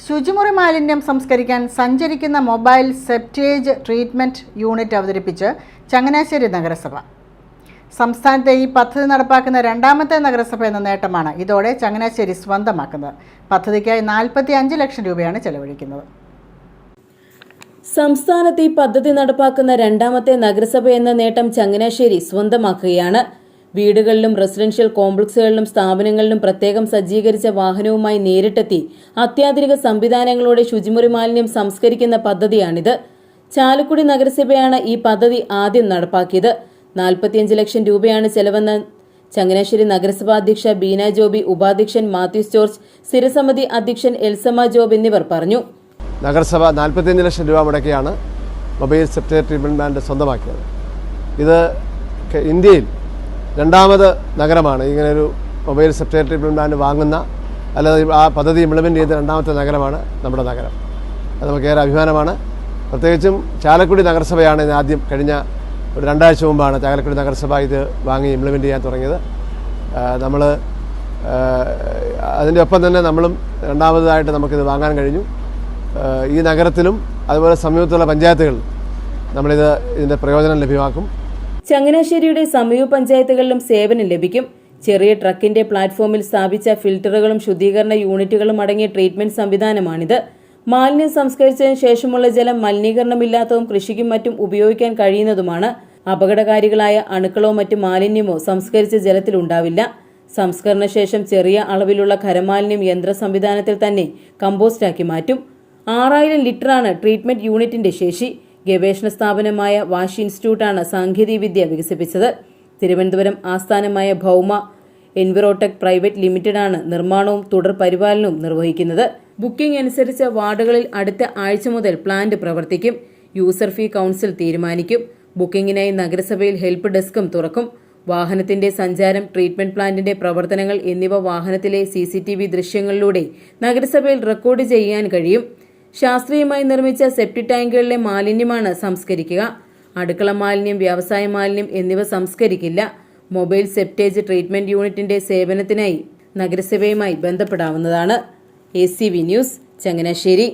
ശുചിമുറി മാലിന്യം സംസ്കരിക്കാൻ സഞ്ചരിക്കുന്ന മൊബൈൽ സെപ്റ്റേജ് ട്രീറ്റ്മെന്റ് യൂണിറ്റ് അവതരിപ്പിച്ച് ചങ്ങനാശ്ശേരി നഗരസഭ. സംസ്ഥാനത്തെ ഈ പദ്ധതി നടപ്പാക്കുന്ന രണ്ടാമത്തെ നഗരസഭ എന്ന നേട്ടമാണ് ഇതോടെ ചങ്ങനാശ്ശേരി സ്വന്തമാക്കുന്നത്. പദ്ധതിക്കായി നാൽപ്പത്തി അഞ്ച് ലക്ഷം രൂപയാണ് ചെലവഴിക്കുന്നത്. സംസ്ഥാനത്ത് ഈ പദ്ധതി നടപ്പാക്കുന്ന രണ്ടാമത്തെ നഗരസഭ എന്ന നേട്ടം ചങ്ങനാശ്ശേരി സ്വന്തമാക്കുകയാണ്. വീടുകളിലും റെസിഡൻഷ്യൽ കോംപ്ലക്സുകളിലും സ്ഥാപനങ്ങളിലും പ്രത്യേകം സജ്ജീകരിച്ച വാഹനവുമായി നേരിട്ടെത്തി അത്യാധുനിക സംവിധാനങ്ങളോടെ ശുചിമുറി മാലിന്യം സംസ്കരിക്കുന്ന പദ്ധതിയാണിത്. ചാലക്കുടി നഗരസഭയാണ് ഈ പദ്ധതി ആദ്യം നടപ്പാക്കിയത്. നാൽപ്പത്തിയഞ്ച് ലക്ഷം രൂപയാണ് ചെലവെന്ന് ചങ്ങനാശ്ശേരി നഗരസഭാ അധ്യക്ഷ ബീന ജോബി ഉപാധ്യക്ഷൻ മാത്യൂസ് ജോർജ് സ്ഥിരസമിതി അധ്യക്ഷൻ എൽസമ്മ ജോബ് എന്നിവർ പറഞ്ഞു. നഗരസഭ നാൽപ്പത്തിയഞ്ച് ലക്ഷം രൂപ മുടക്കിയാണ് മൊബൈൽ സെപ്റ്റേറ്റ് ട്രീറ്റ്മെന്റ് പ്ലാന്റ് സ്വന്തമാക്കിയത്. ഇത് ഇന്ത്യയിൽ രണ്ടാമത് നഗരമാണ്. ഇങ്ങനൊരു മൊബൈൽ സെപ്റ്റേജ് ഇംപ്ലിമെന്റ് വാങ്ങുന്ന അല്ലാതെ ആ പദ്ധതി ഇംപ്ലിമെന്റ് ചെയ്ത രണ്ടാമത്തെ നഗരമാണ് നമ്മുടെ നഗരം. അത് നമുക്കേറെ അഭിമാനമാണ്. പ്രത്യേകിച്ചും ചാലക്കുടി നഗരസഭയാണ് ഇത് ആദ്യം കഴിഞ്ഞ ഒരു രണ്ടാഴ്ച മുമ്പാണ് ചാലക്കുടി നഗരസഭ ഇത് വാങ്ങി ഇംപ്ലിമെന്റ് ചെയ്യാൻ തുടങ്ങിയത്. നമ്മൾ അതിന്റെ ഒപ്പം തന്നെ നമ്മളും രണ്ടാമതായിട്ട് നമുക്കിത് വാങ്ങാൻ കഴിഞ്ഞു. ഈ നഗരത്തിലും അതുപോലെ സമീപത്തുള്ള പഞ്ചായത്തുകൾ നമ്മളിത് ഇതിന്റെ പ്രയോജനം ലഭ്യമാക്കും. ചങ്ങനാശ്ശേരിയുടെ സമീപ പഞ്ചായത്തുകളിലും സേവനം ലഭിക്കും. ചെറിയ ട്രക്കിന്റെ പ്ലാറ്റ്ഫോമിൽ സ്ഥാപിച്ച ഫിൽട്ടറുകളും ശുദ്ധീകരണ യൂണിറ്റുകളും അടങ്ങിയ ട്രീറ്റ്മെന്റ് സംവിധാനമാണിത്. മാലിന്യം സംസ്കരിച്ചതിന് ശേഷമുള്ള ജലം മലിനീകരണമില്ലാത്തതും കൃഷിക്കും മറ്റും ഉപയോഗിക്കാൻ കഴിയുന്നതുമാണ്. അപകടകാരികളായ അണുക്കളോ മറ്റ് മാലിന്യമോ സംസ്കരിച്ച ജലത്തിൽ ഉണ്ടാവില്ല. സംസ്കരണ ശേഷം ചെറിയ അളവിലുള്ള ഖരമാലിന്യം യന്ത്ര സംവിധാനത്തിൽ തന്നെ കമ്പോസ്റ്റാക്കി മാറ്റും. ആറായിരം ലിറ്ററാണ് ട്രീറ്റ്മെന്റ് യൂണിറ്റിന്റെ ശേഷി. ഗവേഷണ സ്ഥാപനമായ വാഷ് ഇൻസ്റ്റിറ്റ്യൂട്ടാണ് സാങ്കേതികവിദ്യ വികസിപ്പിച്ചത്. തിരുവനന്തപുരം ആസ്ഥാനമായ ഭൗമ എൻവിറോടെക് പ്രൈവറ്റ് ലിമിറ്റഡാണ് നിർമ്മാണവും തുടർ പരിപാലനവും നിർവഹിക്കുന്നത്. ബുക്കിംഗ് അനുസരിച്ച് വാർഡുകളിൽ അടുത്ത ആഴ്ച മുതൽ പ്ലാന്റ് പ്രവർത്തിക്കും. യൂസർ ഫീ കൗൺസിൽ തീരുമാനിക്കും. ബുക്കിംഗിനായി നഗരസഭയിൽ ഹെൽപ്പ് ഡെസ്കും തുറക്കും. വാഹനത്തിന്റെ സഞ്ചാരം ട്രീറ്റ്മെന്റ് പ്ലാന്റിന്റെ പ്രവർത്തനങ്ങൾ എന്നിവ വാഹനത്തിലെ സി ദൃശ്യങ്ങളിലൂടെ നഗരസഭയിൽ റെക്കോർഡ് ചെയ്യാൻ കഴിയും. ശാസ്ത്രീയമായി നിർമ്മിച്ച സെപ്റ്റി ടാങ്കുകളിലെ മാലിന്യമാണ് സംസ്കരിക്കുക. അടുക്കള മാലിന്യം വ്യവസായ മാലിന്യം എന്നിവ സംസ്കരിക്കില്ല. മൊബൈൽ സെപ്റ്റേജ് ട്രീറ്റ്മെന്റ് യൂണിറ്റിന്റെ സേവനത്തിനായി നഗരസഭയുമായി ബന്ധപ്പെടാവുന്നതാണ്. A news Changanassery.